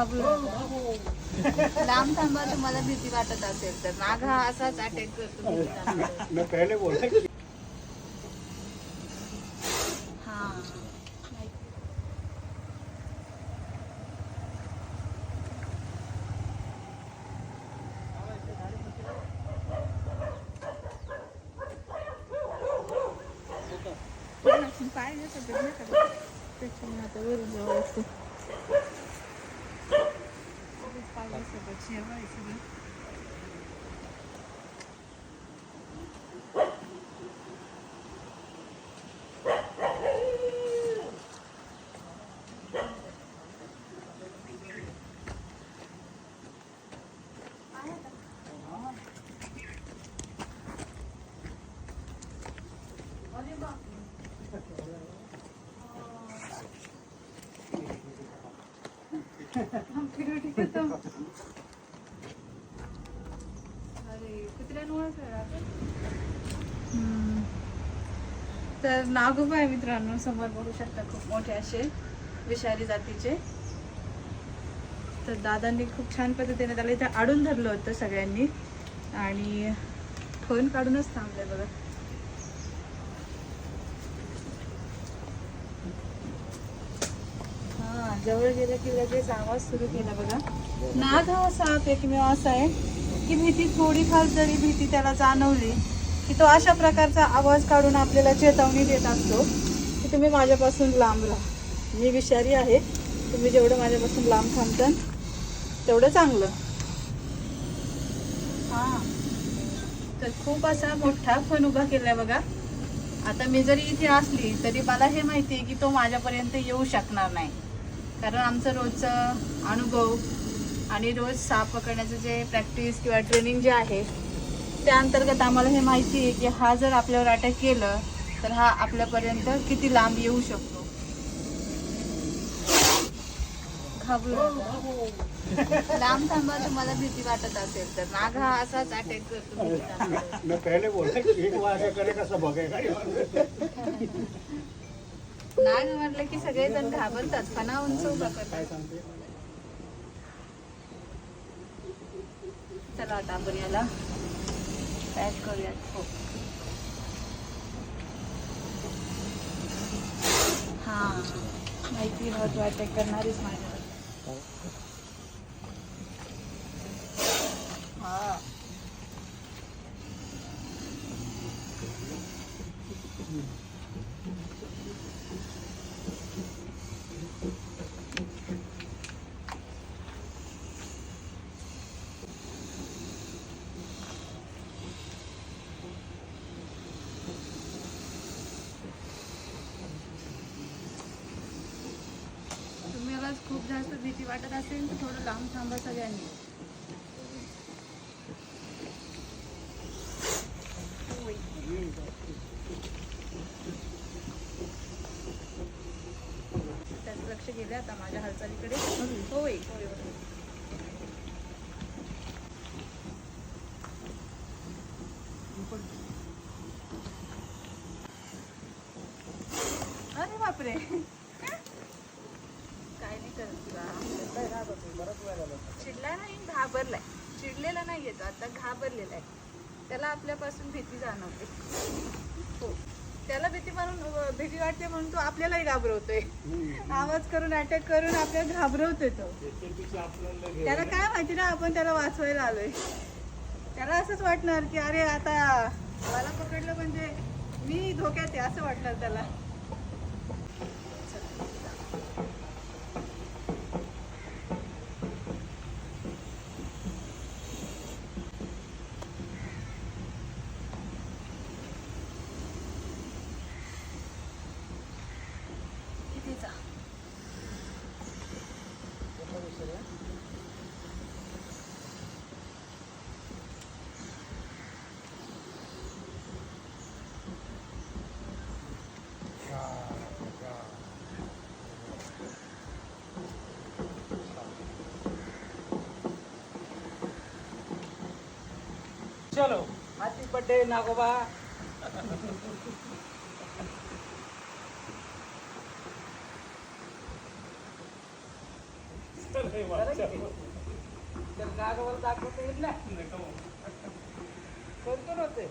घाबरू. लांब थांबा तुम्हाला भीती वाटत असेल तर. नाग हा असाच अटॅक करतो भीतीचा. मैं पहले बोला कि? हा fazla sıvı, şey var ya sıvı. I तर नागोबा आहे मित्रांनो समोर बघू शकता खूप मोठे असे विषारी जातीचे. तर दादांनी खूप छान पद्धतीने त्याला इथे आडून धरलं होतं सगळ्यांनी. आणि फोन काढूनच थांबलं बघा हा जवळ गेलं की लगेच आवाज सुरू केला बघा. नाग हा असा एकमेव असा आहे की भीती थोडीफार जरी भीती त्याला जाणवली की तो अशा प्रकारचा आवाज काढून आपल्याला चेतावणी देत असतो की तुम्ही माझ्यापासून लांब राहा. मी विषारी आहे. तुम्ही जेवढं माझ्यापासून लांब थांबताल तेवढं चांगलं. हां. तर खूप असा मोठा फण उभा केलाय बघा. आता मी जरी इथे असली तरी मला हे माहिती आहे की तो माझ्यापर्यंत येऊ शकणार नाही. कारण आमचं रोजचं अनुभव आणि रोज साप पकडण्याचं जे प्रॅक्टिस किंवा ट्रेनिंग जे आहे त्या अंतर्गत आम्हाला हे माहिती आहे की हा जर आपल्यावर अटॅक केलं तर हा आपल्यापर्यंत किती लांब येऊ शकतो. लांब थांबा तुम्हाला भीती वाटत असेल तर. नाग हा असाच अटॅक करतो पहले बोला एक नाग म्हटलं की सगळेजण घाबरतात फणा उंच उभा करतात चला आता आपण याला पॅक करूयात. हो. हा. माहिती महत्त्व अटॅक करणारीच माझ्यावर. हा. Hmm. खूप जास्त भीती वाटत असेल तर थोडं लांब थांबा सगळ्यांनी. त्याचं लक्ष गेलं आता माझ्या हालचालीकडे. होय होय होय. अरे बापरे. काय नाही करत तुला चिडला नाही घाबरलाय. चिडलेला नाही येतो आता घाबरलेला आहे. त्याला आपल्यापासून भीती जाणवते. हो. त्याला भीती म्हणून भीती वाटते म्हणून तो आपल्यालाही घाबरवतोय. आवाज करून अटॅक करून आपल्याला घाबरवतोय तो. त्याला काय माहिती ना आपण त्याला वाचवायला आलोय. त्याला असंच वाटणार की अरे आता मला पकडलं म्हणजे मी धोक्यात आहे असं वाटणार त्याला. चलो। हॅपी बर्थडे नागोबा? तर नागोबाला दाखवता येईल ना कोण कोण होते